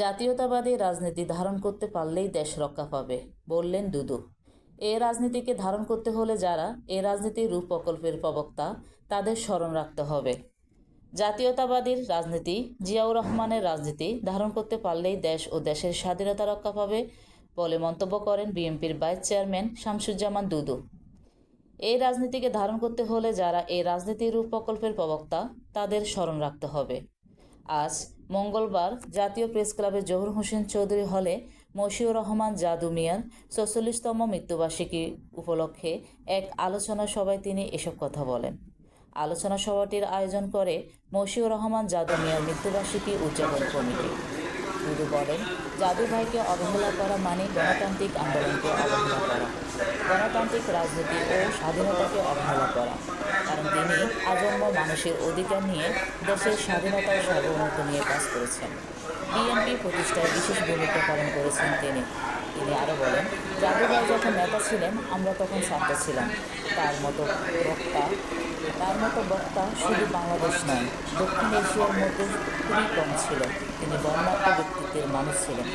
জাতীয়তাবাদী রাজনীতি ধারণ করতে পারলেই দেশ রক্ষা পাবে, বললেন দুদু। এ রাজনীতিকে ধারণ করতে হলে যারা এ রাজনীতির রূপ প্রকল্পের প্রবক্তা, তাদের স্মরণ রাখতে হবে। জাতীয়তাবাদীর রাজনীতি, জিয়াউর রহমানের রাজনীতি ধারণ করতে পারলেই দেশ ও দেশের স্বাধীনতা রক্ষা পাবে বলে মন্তব্য করেন বিএনপির ভাইস চেয়ারম্যান শামসুজ্জামান দুদু। এই রাজনীতিকে ধারণ করতে হলে যারা এই রাজনীতির রূপ প্রকল্পের প্রবক্তা, তাদের স্মরণ রাখতে হবে। আজ মঙ্গলবার জাতীয় প্রেস ক্লাবে জহুর হোসেন চৌধুরী হলে মশিউর রহমান, জাদু মিয়ার ছচল্লিশতম মৃত্যুবার্ষিকী উপলক্ষে এক আলোচনা সভায় তিনি এসব কথা বলেন। আলোচনা সভাটির আয়োজন করে মশিউর রহমান, জাদু মিয়ার মৃত্যুবার্ষিকী উদযাপন কমিটি। দুদু বলেন জাদু ভাইকে অবহেলা করা মানে গণতান্ত্রিক আন্দোলনকে অবহেলা গণতান্ত্রিক রাজনীতি ও স্বাধীনতাকে অবহেলা করা। কারণ তিনি আজন্ম মানুষের অধিকার নিয়ে দেশের স্বাধীনতা ও সার্বভৌমত্ব নিয়ে কাজ করেছেন। বিএনপি প্রতিষ্ঠায় বিশেষ ভূমিকা পালন করেছেন তিনি। তিনি আরও বলেন জাদুভাই যখন নেতা ছিলেন, আমরা তখন ছাত্র ছিলাম। তার মতো বক্তা, তার মতো বক্তা শুধু বাংলাদেশ নয়, দক্ষিণ এশিয়ার মধ্যে খুবই কম ছিল। তিনি বর্ণাঢ্য ব্যক্তিত্বের মানুষ ছিলেন।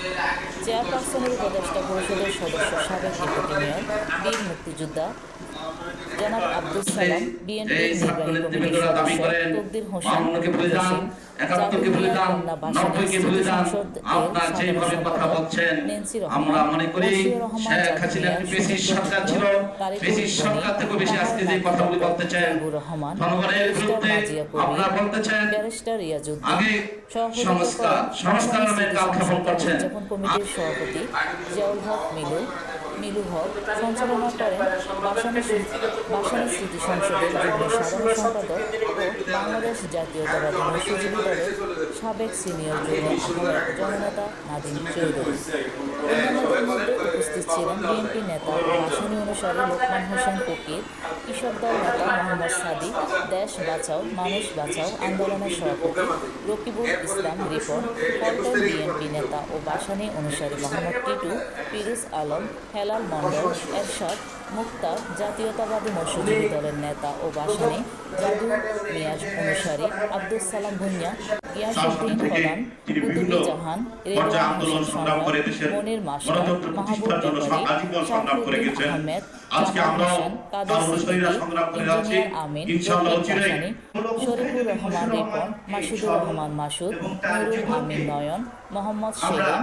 চেয়ারপারসনের উপদেষ্টা পরিষদের সদস্য সাবেক ডেপুটি মেয়র বীর মুক্তিযোদ্ধা জনাব আব্দুল সালাম বিএনপির নির্বাহী কমিটির সদস্য তকদির হোসেন জসিম, একাত্তরকে ভুলে যান নব্বইকে ভুলে যান আপনার যেভাবে কথা বলছেন আমরা মনে করি শেখ হাসিনা একটি পেশির সরকার ছিল পেশির সরকার থেকে বেশি আজকে যে কথাগুলি বলতে চান মুজিবুর রহমান, জনগণের বিরুদ্ধে আপনারা বলতে চান ব্যারিস্টার রিয়াজউদ্দিন, আগে সংস্কার, সংস্কার নামে কালক্ষেপণ করছেন। সভাপতি জিয়াউল হক মিলু মিলু হক সঞ্চালনা করেন বাসানী স্মৃতি- সংসদের যুগ্ম সাধারণ সম্পাদক ও বাংলাদেশ জাতীয়তাবাদী মৎস্যজীবী দলের সাবেক সিনিয়র যুগ্ম জননেতা নাদিম চৌধুরী। অন্যান্যদের মধ্যে ছিলেন বিএনপি নেতা ও অনুসারে লোকমান হোসেন ফকির, কৃষক দল নেতা মোহাম্মদ সাদিক, দেশ বাঁচাও, মানুষ বাঁচাও আন্দোলনের সভাপতি রকিবুল ইসলাম রিপন পল্টন বিএনপি নেতা ও বাসানী অনুসারী মোহাম্মদ টিটু পিরুজ আলম, হেলাল মন্ডল এরশাদ মুক্তার জাতীয়তাবাদী মৎস্যজীবী দলের নেতা ও বাসানী জাদু মিয়াজ অনুসারী আব্দুল সালাম ভুঁইয়া গিয়াসুদ্দিন প্রধান তিনি কুতুবী জাহান হোসেন সংগ্রাম দেশের মনির মাস্টার মাহবুব শামসুদ্দিন আহমেদ আজকে জামাল হোসেন কাদের সিদ্দিকী, আমিন রফিক শরীফুর রহমান রিপন মাসুদুর রহমান মাসুদ নুরুল আমিন নয়ন মোহাম্মদ সেলিম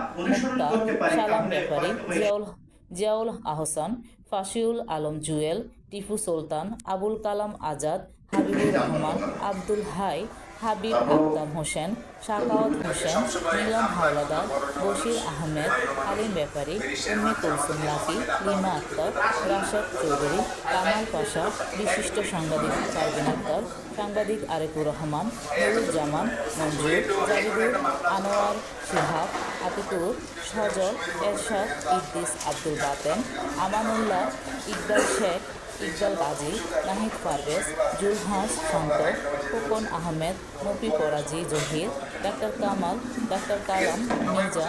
সালাম ব্যাপারী জিয়াউল জিয়াউল আহসান ফাশিউল আলম জুয়েল টিপু সুলতান আবুল কালাম আজাদ হাবিবুর রহমান আব্দুল হাই হাবিব আক্তার হোসেন শাকাওয়াত হোসেন মিলন হাওলাদার বশির আহমেদ আলিম ব্যাপারী উম্মে কুলসুম লাকি লিমা আক্তার রাশেদ চৌধুরী কামাল পাশা বিশিষ্ট সাংবাদিক পারভিন আক্তার সাংবাদিক আরেকুর রহমান নুরুজ্জামান মঞ্জুর জাহিদুর আনোয়ার শিহাব আতিকুর সজল এরশাদ ইদ্দিস আব্দুল বাতেন আমানুল্লাহ ইকবাল শেখ ইকবাল গাজী নাহিদ পারভেজ জুলহাস শঙ্কর খোকন আহমেদ মফি করাজি জহির, ডাক্তার কামাল, ডাক্তার কালাম, মির্জা,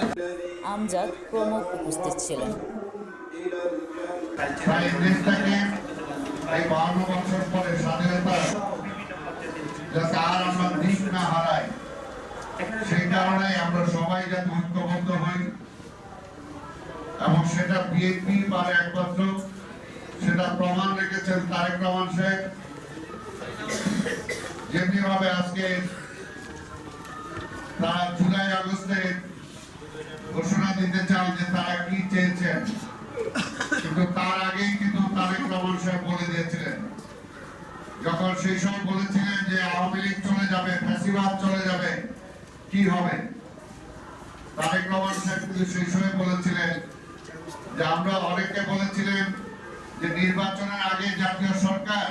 আমজাদ প্রমুখ উপস্থিত ছিলেন। যাতে আর আমরা দিক না হারাই সেই কারণে আমরা সবাই যাতে ঐক্যবদ্ধ হই, এবং সেটা বিএনপি পারে একমাত্র সেটা প্রমাণ রেখেছেন তারেক রহমান শেখ যেমনি ভাবে আজকে তারা জুলাই আগস্টে ঘোষণা দিতে চান যে তারা কি চেয়েছেন, কিন্তু তার আগেই কিন্তু তারেক রহমান সাহেব বলে দিয়েছিলেন। যখন সেই সময় বলেছিলেন যে আওয়ামী লীগ চলে যাবে, ফ্যাসিবাদ চলে যাবে, কি হবে? তারেক রহমান সাহেব কিন্তু সেই সময় বলেছিলেন যে আমরা অনেককে বলেছিলেন যে নির্বাচনের আগে জাতীয় সরকার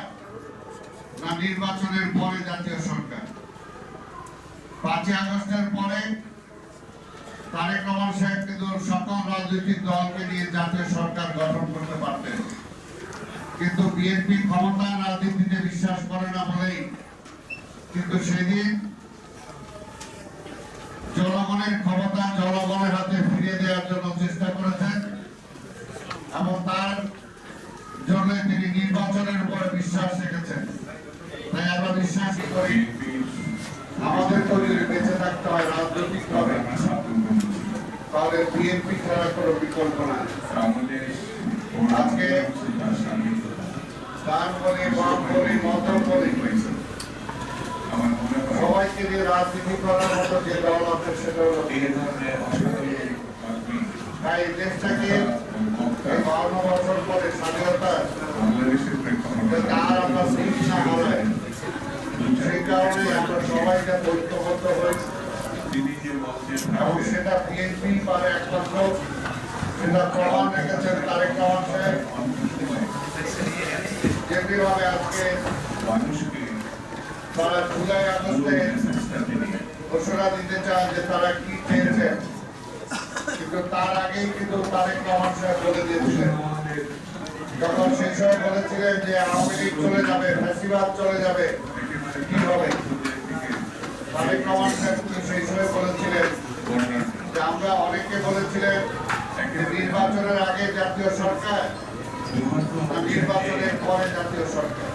না নির্বাচনের পরে জাতীয় সরকার? পাঁচই আগস্টের পরে তারেক রহমান সাহেব কিন্তু সকল রাজনৈতিক দলকে নিয়ে জাতীয় সরকার গঠন করতে পারতেন। কিন্তু বিএনপি ক্ষমতা রাজনীতিতে বিশ্বাস করে না বলেই কিন্তু সেদিন জনগণের ক্ষমতা জনগণের হাতে ফিরিয়ে দেওয়ার জন্য চেষ্টা করেছেন এবং তার জন্য তিনি নির্বাচনের উপরে বিশ্বাস রেখেছেন। তাই আমরা বিশ্বাস করি, আমাদের তো বেঁচে থাকতে হয় রাজনৈতিক ভাবে আমাদের বিএনপি ছাড়া কোনো বিকল্প নাই। আজকে ডান বলি, বাম বলি, মত বলি, সবাইকে নিয়ে রাজনীতি করার মতো যে দল আছে সেটা হলো তাই দেশটাকে বাউন্ন বছর পরে স্বাধীনতা তার আমরা সিট না সেই কারণে আমরা সবাই যা ঐক্যবদ্ধ হয়েছি তারা ঘোষণা দিতে চান যে তারা কি চেয়েছেন কিন্তু তার আগেই কিন্তু তারেক রহমান সাহেব বলে দিয়েছিলেন যখন সেই সময় বলেছিলেন যে আওয়ামী লীগ চলে যাবে, ফ্যাসিবাদ চলে যাবে, কি হবে? সাহেব কিন্তু সেই সময় বলেছিলেন যে আমরা অনেকে বলেছিলেন নির্বাচনের আগে জাতীয় সরকার নির্বাচনের পরে জাতীয় সরকার।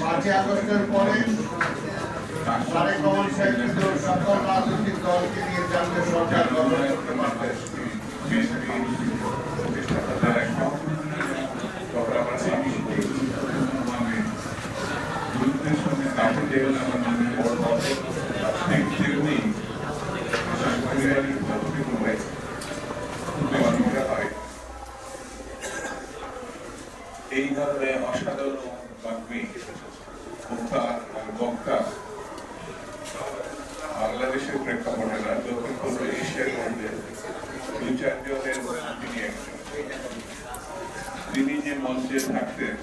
পাঁচই আগস্টের পরে তারেক রহমান সাহেব সকল রাজনৈতিক দলকে নিয়ে জাতীয় সরকার গঠন করতে পারবে এই ধরনের অসাধারণ কর্মী বক্তা বক্তা বাংলাদেশের প্রেক্ষাপটে না দক্ষিণ পূর্ব এশিয়ার মধ্যে দু চারজনের তিনি একজন। তিনি যে মঞ্চে থাকতেন